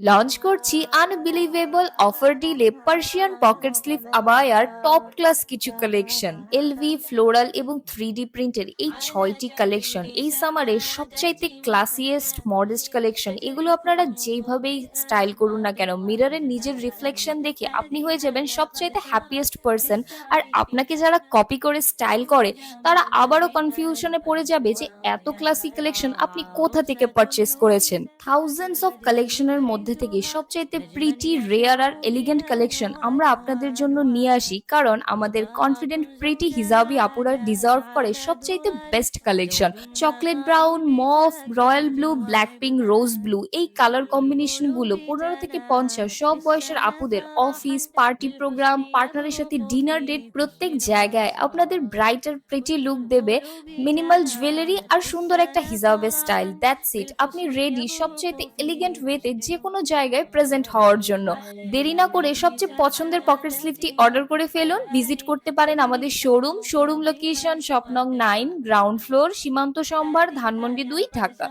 Launch করছি unbelievable offer ডিলে Persian pocket sleeve আবায়ার টপ ক্লাস কিছু কালেকশন এলভি ফ্লোরাল এবং থ্রি ডি প্রিন্টের এই ছয়টি কালেকশন এই সামারের সবচাইতে ক্লাসিয়েস্ট মডেস্ট কালেকশন এগুলো আপনারা যেভাবেই স্টাইল করুন না কেন মিররের নিজের রিফ্লেকশন দেখে আপনি হয়ে যাবেন সবচাইতে হ্যাপিয়েস্ট পার্সন আর আপনাকে যারা কপি করে স্টাইল করে, তারা আবারও কনফিউশনে পড়ে যাবে যে এত ক্লাসিক কালেকশন আপনি কোথা থেকে পারচেস করেছেন। থাউজেন্ডস অফ কালেকশনের মধ্যে থেকে সবচাইতে প্রিটি রেয়ার আর এলিগেন্ট কালেকশন আমরা আপনাদের জন্য নিয়ে আসি, কারণ আমাদের কনফিডেন্ট প্রিটি হিজাবি আপুরা ডিজার্ভ করে সবচাইতে best collection chocolate brown mauve royal blue black pink rose blue এই কালার কম্বিনেশনগুলো পনেরো থেকে পঞ্চাশ সব বয়সের আপুদের অফিস পার্টি প্রোগ্রাম পার্টনারের সাথে ডিনার ডেট প্রত্যেক জায়গায় আপনাদের ব্রাইট আর প্রিটি লুক দেবে মিনিমাল জুয়েলারি আর সুন্দর একটা হিজাবের স্টাইল দ্যাটস ইট আপনি রেডি সবচাইতে এলিগেন্ট ওয়েতে যে কোনো জায়গায় প্রেজেন্ট হওয়ার জন্য। দেরি না করে সবচেয়ে পছন্দের পকেট স্লিপটি অর্ডার করে ফেলুন। ভিজিট করতে পারেন আমাদের showroom showroom location স্বপ্নং nine ground floor Shimanto Shambhar, Dhanmondi দুই, ঢাকা।